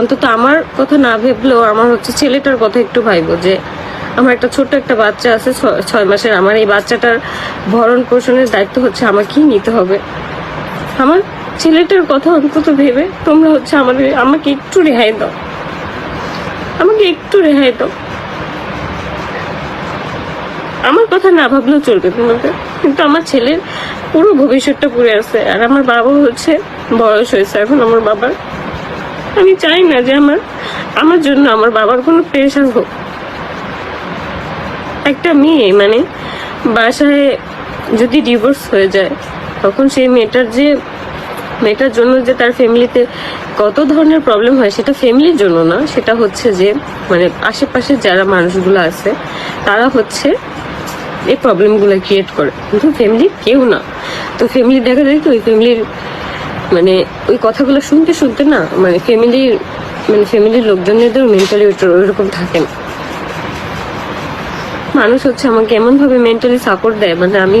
অন্তত আমার কথা না ভেবলেও আমার হচ্ছে ছেলেটার কথা একটু ভাইবো যে, আমার একটা ছোট্ট একটা বাচ্চা আছে, ছয় মাসের। আমার এই বাচ্চাটার ভরণ পোষণের দায়িত্ব হচ্ছে আমাকেই নিতে হবে। আমার ছেলেটার কথা অন্তত ভেবে তোমরা হচ্ছে আমাদের আমাকে একটু রেহাই দাও। আমাকে একটু রেহাই দাও। আমার কথা না ভাবলেও চলবে তোমাদের। কিন্তু আমার ছেলের পুরো ভবিষ্যৎটা পড়ে আছে। আর আমার বাবা হচ্ছে বয়স হয়েছে। এখন আমার বাবার আমি চাই না যে আমার আমার জন্য আমার বাবার কোনো প্রেশার হোক। একটা মেয়ে মানে বাসায় যদি ডিভোর্স হয়ে যায়, তখন সেই মেয়েটার যে, মেয়েটার জন্য যে তার ফ্যামিলিতে কত ধরনের প্রবলেম হয়, সেটা ফ্যামিলির জন্য না। সেটা হচ্ছে যে মানে আশেপাশে যারা মানুষগুলো আছে, তারা হচ্ছে এই প্রবলেমগুলো ক্রিয়েট করে। কিন্তু ফ্যামিলি কেউ না। তো ফ্যামিলি দেখা যায় কি, ওই ফ্যামিলির ওই কথাগুলো শুনতে শুনতে না মানে ফ্যামিলির মানে ফ্যামিলির লোকজনেদের মেন্টালি ওইরকম থাকে না। মানুষ হচ্ছে আমাকে এমন ভাবে মেন্টালি সাপোর্ট দেয় মানে আমি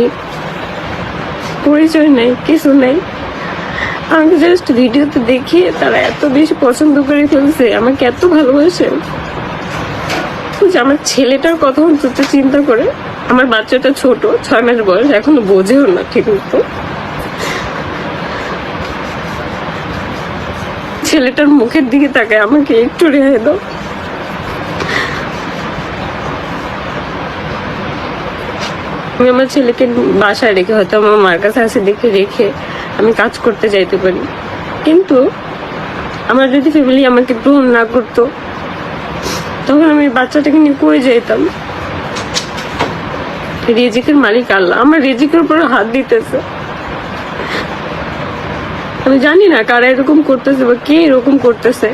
পরিচয় নেই, কিছু নেই। আমাকে জাস্ট ভিডিওতে দেখিয়ে তারা এত বেশি পছন্দ করে ফেলছে, আমাকে এত ভালোবাসে। আমার ছেলেটার কথা অন্তত চিন্তা করে, আমার বাচ্চাটা ছোট, ছয় মাস বয়স, এখনও বোঝেও না ঠিক মতো। ছেলেটার মুখের দিকে তাকায়, আমাকে একটু রেহাই দাও। আমি আমার ছেলেকে বাসায় রেখে, হয়তো আমার মার কাছে আসে দেখে রেখে আমি কাজ করতে যাইতে পারি। কিন্তু আমার যদি ফ্যামিলি আমাকে গ্রহণ না করতো, তখন আমি বাচ্চাটাকে নিয়ে কয়ে যেতাম রেজিকের মালিক আল্লাহ, আমার রেজিকের উপর হাত দিতেছে। আমি জানি না কারা এরকম করতেছে বা কে এরকম করতেছে।